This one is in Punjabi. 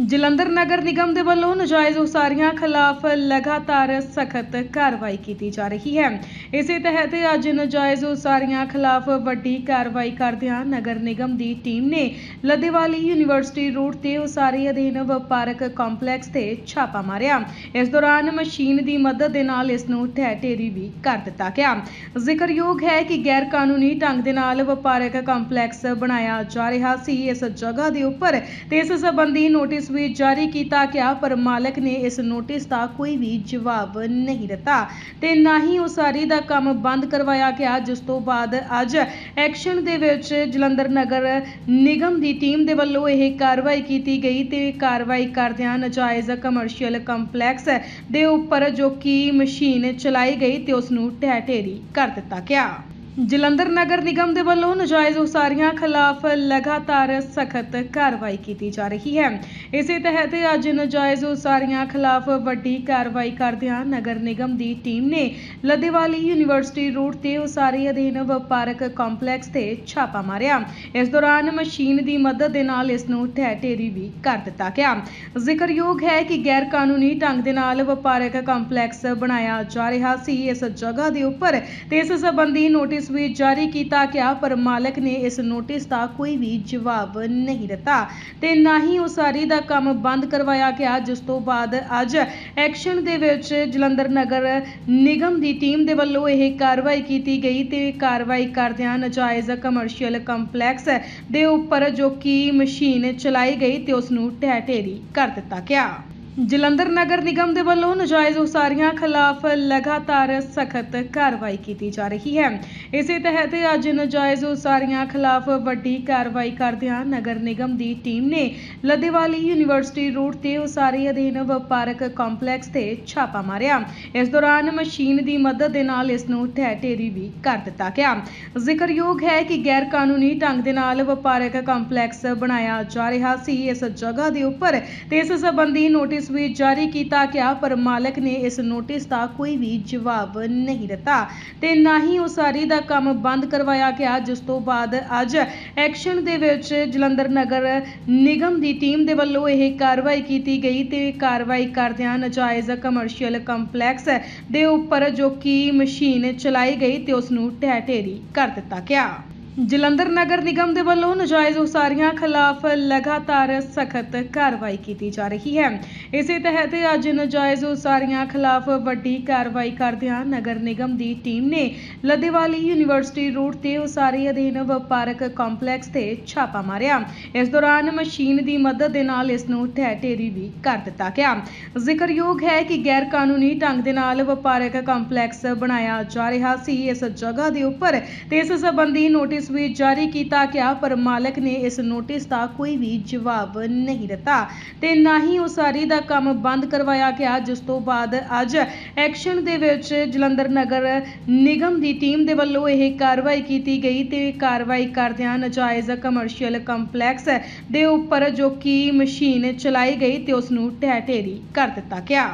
ਜਲੰਧਰ ਨਗਰ ਨਿਗਮ ਦੇ ਵੱਲੋਂ ਨਜਾਇਜ਼ ਉਸਾਰੀਆਂ ਖਿਲਾਫ ਲਗਾਤਾਰ ਸਖਤ ਕਾਰਵਾਈ ਕੀਤੀ ਜਾ ਰਹੀ ਹੈ। ਇਸੇ ਤਹਿਤ ਅੱਜ ਨਜਾਇਜ਼ ਉਸਾਰੀਆਂ ਖਿਲਾਫ ਵੱਡੀ ਕਾਰਵਾਈ ਕਰਦਿਆਂ ਨਗਰ ਨਿਗਮ ਦੀ ਟੀਮ ਨੇ ਲਦੇਵਾਲੀ ਯੂਨੀਵਰਸਿਟੀ ਰੋਡ ਤੇ ਉਸਾਰੀ ਅਧੀਨ ਵਪਾਰਕ ਕੰਪਲੈਕਸ ਤੇ ਛਾਪਾ ਮਾਰਿਆ। ਇਸ ਦੌਰਾਨ ਮਸ਼ੀਨ ਦੀ ਮਦਦ ਦੇ ਨਾਲ ਇਸ ਨੂੰ ਢਹਿ ਢੇਰੀ ਵੀ ਕਰ ਦਿੱਤਾ ਗਿਆ। ਜ਼ਿਕਰਯੋਗ ਹੈ ਕਿ ਗੈਰ ਕਾਨੂੰਨੀ ਢੰਗ ਦੇ ਨਾਲ ਵਪਾਰਕ ਕੰਪਲੈਕਸ ਬਣਾਇਆ ਜਾ ਰਿਹਾ ਸੀ। ਇਸ ਜਗ੍ਹਾ ਦੇ ਉੱਪਰ ਤੇ ਇਸ ਸੰਬੰਧੀ ਨੋਟਿਸ ਵੀ ਜਾਰੀ ਕੀਤਾ ਗਿਆ ਪਰ ਮਾਲਕ ਨੇ ਇਸ ਨੋਟਿਸ ਦਾ ਕੋਈ ਵੀ ਜਵਾਬ ਨਹੀਂ ਦਿੱਤਾ ਤੇ ਨਾ ਹੀ ਉਸਾਰੀ ਦਾ ਕੰਮ ਬੰਦ ਕਰਵਾਇਆ ਗਿਆ, ਜਿਸ ਤੋਂ ਬਾਅਦ ਅੱਜ ਐਕਸ਼ਨ ਦੇ ਵਿੱਚ ਜਲੰਧਰ ਨਗਰ ਨਿਗਮ ਦੀ ਟੀਮ ਦੇ ਵੱਲੋਂ ਇਹ ਕਾਰਵਾਈ ਕੀਤੀ ਗਈ ਤੇ ਕਾਰਵਾਈ ਕਰਦਿਆਂ ਨਜਾਇਜ਼ ਕਮਰਸ਼ੀਅਲ ਕੰਪਲੈਕਸ ਦੇ ਉੱਪਰ ਜੋ ਕਿ ਮਸ਼ੀਨ ਚਲਾਈ ਗਈ ਤੇ ਉਸ ਨੂੰ ਢਹਿ ਢੇਰੀ ਕਰ ਦਿੱਤਾ ਗਿਆ। ਜਲੰਧਰ ਨਗਰ ਨਿਗਮ ਦੇ ਵੱਲੋਂ ਨਜਾਇਜ਼ ਉਸਾਰੀਆਂ ਖਿਲਾਫ ਲਗਾਤਾਰ ਸਖਤ ਕਾਰਵਾਈ ਕੀਤੀ ਜਾ ਰਹੀ ਹੈ। ਇਸੇ ਤਹਿਤ ਅੱਜ ਨਜਾਇਜ਼ ਉਸਾਰੀਆਂ ਖਿਲਾਫ ਵੱਡੀ ਕਾਰਵਾਈ ਕਰਦਿਆਂ ਨਗਰ ਨਿਗਮ ਦੀ ਟੀਮ ਨੇ ਲਦੇਵਾਲੀ ਯੂਨੀਵਰਸਿਟੀ ਰੋਡ ਤੇ ਉਸਾਰੀ ਅਧੀਨ ਵਪਾਰਕ ਕੰਪਲੈਕਸ ਤੇ ਛਾਪਾ ਮਾਰਿਆ। ਇਸ ਦੌਰਾਨ ਮਸ਼ੀਨ ਦੀ ਮਦਦ ਦੇ ਨਾਲ ਇਸ ਨੂੰ ਢਹਿ ਢੇਰੀ ਵੀ ਕਰ ਦਿੱਤਾ ਗਿਆ। ਜ਼ਿਕਰਯੋਗ ਹੈ ਕਿ ਗੈਰ ਕਾਨੂੰਨੀ ਢੰਗ ਦੇ ਨਾਲ ਵਪਾਰਕ ਕੰਪਲੈਕਸ ਬਣਾਇਆ ਜਾ ਰਿਹਾ ਸੀ। ਇਸ ਜਗ੍ਹਾ ਦੇ ਉੱਪਰ ਤੇ ਇਸ ਸੰਬੰਧੀ ਨੋਟਿਸ ਵੀ ਜਾਰੀ ਕੀਤਾ ਗਿਆ, ਪਰ ਮਾਲਕ ਨੇ ਇਸ ਨੋਟਿਸ ਦਾ ਕੋਈ ਵੀ ਜਵਾਬ ਨਹੀਂ ਦਿੱਤਾ ਤੇ ਨਾ ਹੀ ਉਸਾਰੀ ਦਾ ਕੰਮ ਬੰਦ ਕਰਵਾਇਆ ਗਿਆ, ਜਿਸ ਤੋਂ ਬਾਅਦ ਅੱਜ ਐਕਸ਼ਨ ਦੇ ਵਿੱਚ ਜਲੰਧਰ ਨਗਰ ਨਿਗਮ ਦੀ ਟੀਮ ਦੇ ਵੱਲੋਂ ਇਹ ਕਾਰਵਾਈ ਕੀਤੀ ਗਈ ਤੇ ਕਾਰਵਾਈ ਕਰਦਿਆਂ ਨਜਾਇਜ਼ ਕਮਰਸ਼ੀਅਲ ਕੰਪਲੈਕਸ ਦੇ ਉੱਪਰ ਜੋ ਕਿ ਮਸ਼ੀਨ ਚਲਾਈ ਗਈ ਤੇ ਉਸ ਨੂੰ ਢਹਿ ਢੇਰੀ ਕਰ ਦਿੱਤਾ ਗਿਆ। ਜਲੰਧਰ ਨਗਰ ਨਿਗਮ ਦੇ ਵੱਲੋਂ ਨਜਾਇਜ਼ ਉਸਾਰੀਆਂ ਖਿਲਾਫ ਲਗਾਤਾਰ ਸਖਤ ਕਾਰਵਾਈ ਕੀਤੀ ਜਾ ਰਹੀ ਹੈ। ਇਸੇ ਤਹਿਤ ਅੱਜ ਨਜਾਇਜ਼ ਉਸਾਰੀਆਂ ਖਿਲਾਫ ਵੱਡੀ ਕਾਰਵਾਈ ਕਰਦਿਆਂ ਨਗਰ ਨਿਗਮ ਦੀ ਟੀਮ ਨੇ ਲਦੇਵਾਲੀ ਯੂਨੀਵਰਸਿਟੀ ਰੋਡ ਤੇ ਉਸਾਰੀ ਅਧੀਨ ਵਪਾਰਕ ਕੰਪਲੈਕਸ ਤੇ ਛਾਪਾ ਮਾਰਿਆ। ਇਸ ਦੌਰਾਨ ਮਸ਼ੀਨ ਦੀ ਮਦਦ ਦੇ ਨਾਲ ਇਸ ਨੂੰ ਢਹਿ ਢੇਰੀ ਵੀ ਕਰ ਦਿੱਤਾ ਗਿਆ। ਜ਼ਿਕਰਯੋਗ ਹੈ ਕਿ ਗੈਰ ਕਾਨੂੰਨੀ ਢੰਗ ਦੇ ਨਾਲ ਵਪਾਰਕ ਕੰਪਲੈਕਸ ਬਣਾਇਆ ਜਾ ਰਿਹਾ ਸੀ। ਇਸ ਜਗ੍ਹਾ ਦੇ ਉੱਪਰ ਤੇ ਇਸ ਸੰਬੰਧੀ ਨੋਟਿਸ ਵੀ ਜਾਰੀ ਕੀਤਾ ਗਿਆ, ਪਰ ਮਾਲਕ ਨੇ ਇਸ ਨੋਟਿਸ ਦਾ ਕੋਈ ਵੀ ਜਵਾਬ ਨਹੀਂ ਦਿੱਤਾ ਤੇ ਨਾ ਹੀ ਉਸਾਰੀ ਦਾ ਕੰਮ ਬੰਦ ਕਰਵਾਇਆ ਗਿਆ, ਜਿਸ ਤੋਂ ਬਾਅਦ ਅੱਜ ਐਕਸ਼ਨ ਦੇ ਵਿੱਚ ਜਲੰਧਰ ਨਗਰ ਨਿਗਮ ਦੀ ਟੀਮ ਦੇ ਵੱਲੋਂ ਇਹ ਕਾਰਵਾਈ ਕੀਤੀ ਗਈ ਤੇ ਕਾਰਵਾਈ ਕਰਦਿਆਂ ਨਜਾਇਜ਼ ਕਮਰਸ਼ੀਅਲ ਕੰਪਲੈਕਸ ਦੇ ਉੱਪਰ ਜੋ ਕਿ ਮਸ਼ੀਨ ਚਲਾਈ ਗਈ ਤੇ ਉਸ ਨੂੰ ਢਹਿ ਢੇਰੀ ਕਰ ਦਿੱਤਾ ਗਿਆ। ਜਲੰਧਰ ਨਗਰ ਨਿਗਮ ਦੇ ਵੱਲੋਂ ਨਜਾਇਜ਼ ਉਸਾਰੀਆਂ ਖਿਲਾਫ ਲਗਾਤਾਰ ਸਖਤ ਕਾਰਵਾਈ ਕੀਤੀ ਜਾ ਰਹੀ ਹੈ। ਇਸੇ ਤਹਿਤ ਅੱਜ ਨਜਾਇਜ਼ ਉਸਾਰੀਆਂ ਖਿਲਾਫ ਵੱਡੀ ਕਾਰਵਾਈ ਕਰਦਿਆਂ ਨਗਰ ਨਿਗਮ ਦੀ ਟੀਮ ਨੇ ਲਦੇਵਾਲੀ ਯੂਨੀਵਰਸਿਟੀ ਰੋਡ ਤੇ ਉਸਾਰੀ ਅਧੀਨ ਵਪਾਰਕ ਕੰਪਲੈਕਸ ਤੇ ਛਾਪਾ ਮਾਰਿਆ। ਇਸ ਦੌਰਾਨ ਮਸ਼ੀਨ ਦੀ ਮਦਦ ਦੇ ਨਾਲ ਇਸ ਨੂੰ ਢਹਿ ਢੇਰੀ ਵੀ ਕਰ ਦਿੱਤਾ ਗਿਆ। ਜ਼ਿਕਰਯੋਗ ਹੈ ਕਿ ਗੈਰ ਕਾਨੂੰਨੀ ਢੰਗ ਦੇ ਨਾਲ ਵਪਾਰਕ ਕੰਪਲੈਕਸ ਬਣਾਇਆ ਜਾ ਰਿਹਾ ਸੀ। ਇਸ ਜਗ੍ਹਾ ਦੇ ਉੱਪਰ ਤੇ ਇਸ ਸੰਬੰਧੀ ਨੋਟਿਸ ਨੋਟਿਸ ਵੀ ਜਾਰੀ ਕੀਤਾ ਗਿਆ, ਪਰ ਮਾਲਕ ਨੇ ਇਸ ਨੋਟਿਸ ਦਾ ਕੋਈ ਵੀ ਜਵਾਬ ਨਹੀਂ ਦਿੱਤਾ ਤੇ ਨਾ ਹੀ ਉਸਾਰੀ ਦਾ ਕੰਮ ਬੰਦ ਕਰਵਾਇਆ ਗਿਆ, ਜਿਸ ਤੋਂ ਬਾਅਦ ਅੱਜ ਐਕਸ਼ਨ ਦੇ ਵਿੱਚ ਜਲੰਧਰ ਨਗਰ ਨਿਗਮ ਦੀ ਟੀਮ ਦੇ ਵੱਲੋਂ ਇਹ ਕਾਰਵਾਈ ਕੀਤੀ ਗਈ ਤੇ ਕਾਰਵਾਈ ਕਰਦਿਆਂ ਨਜਾਇਜ਼ ਕਮਰਸ਼ੀਅਲ ਕੰਪਲੈਕਸ ਦੇ ਉੱਪਰ ਜੋ ਕਿ ਮਸ਼ੀਨ ਚਲਾਈ ਗਈ ਤੇ ਉਸ ਨੂੰ ਢਹਿ ਢੇਰੀ ਕਰ ਦਿੱਤਾ ਗਿਆ।